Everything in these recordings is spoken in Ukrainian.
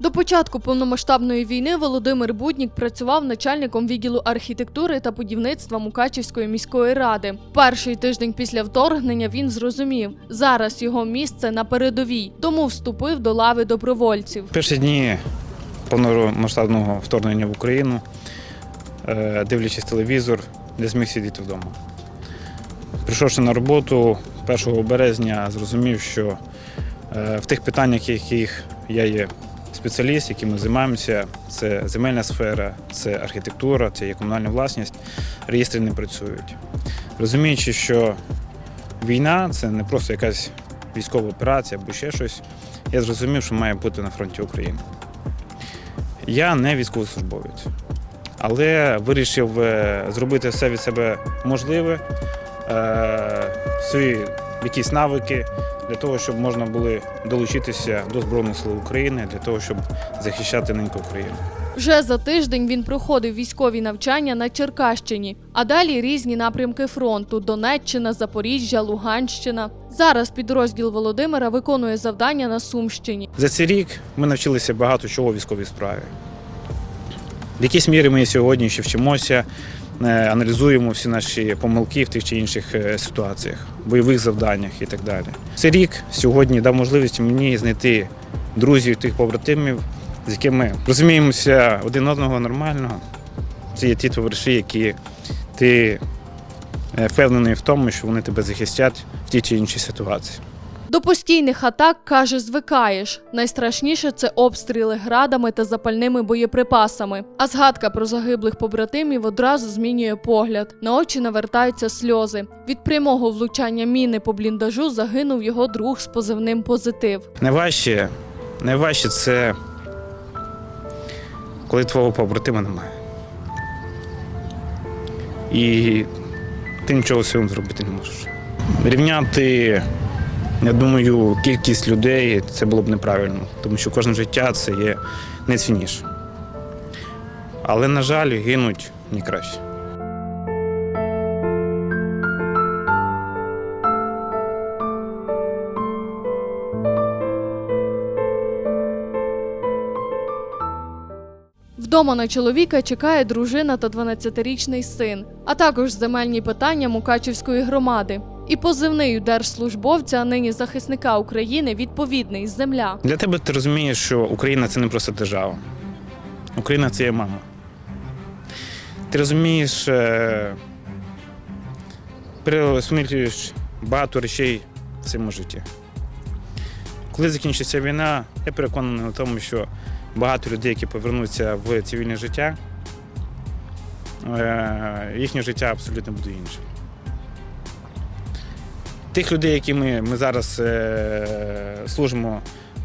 До початку повномасштабної війни Володимир Буднік працював начальником відділу архітектури та будівництва Мукачівської міської ради. Перший тиждень після вторгнення він зрозумів, зараз його місце на передовій, тому вступив до лави добровольців. Перші дні повномасштабного вторгнення в Україну, е, дивлячись телевізор, не зміг сидіти вдома. Прийшовши на роботу 1 березня, зрозумів, що е, в тих питаннях, яких я є спеціаліст, якими займаємося, це земельна сфера, це архітектура, це є комунальна власність, реєстри не працюють. Розуміючи, що війна це не просто якась військова операція або ще щось, я зрозумів, що має бути на фронті України. Я не військовослужбовець, але вирішив е, зробити все від себе можливе, е, свої якісь навики для того, щоб можна було долучитися до Збройних сил України, для того, щоб захищати неньку Україну. Вже за тиждень він проходив військові навчання на Черкащині, а далі різні напрямки фронту: Донеччина, Запоріжжя, Луганщина. Зараз підрозділ Володимира виконує завдання на Сумщині. За цей рік ми навчилися багато чого військовій справі. В якійсь мірі ми сьогодні ще вчимося, е, аналізуємо всі наші помилки в тих чи інших е, ситуаціях, бойових завданнях і так далі. Цей рік сьогодні дав можливість мені знайти друзів, тих побратимів, з якими розуміємося один одного нормально. Це є ті товариші, які ти е, впевнений в тому, що вони тебе захистять в тій чи іншій ситуації. До постійних атак каже, звикаєш. Найстрашніше це обстріли градами та запальними боєприпасами. А згадка про загиблих побратимів одразу змінює погляд. На очі навертаються сльози. Від прямого влучання міни по бліндажу загинув його друг з позивним позитив. Найважче, найважче це коли твого побратима немає. І ти нічого з цим зробити не можеш. Рівняти, я думаю, кількість людей це було б неправильно, тому що кожне життя це є не цінніше. Але, на жаль, гинуть не краще. Вдома на чоловіка чекає дружина та 12-річний син, а також земельні питання Мукачівської громади. І позивний у держслужбовця, а нині захисника України, відповідний земля. Для тебе ти розумієш, що Україна це не просто держава. Україна це є мама. Ти розумієш, е, переосмислюєш багато речей в цьому житті. Коли закінчиться війна, я переконаний в тому, що багато людей, які повернуться в цивільне життя, е, їхнє життя абсолютно буде іншим. Тих людей, які ми, ми зараз е, служимо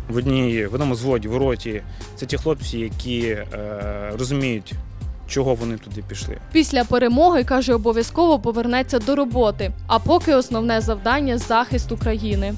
в одній в одному зводі, в роті, це ті хлопці, які е, розуміють, чого вони туди пішли. Після перемоги каже, обов'язково повернеться до роботи. А поки основне завдання захист України.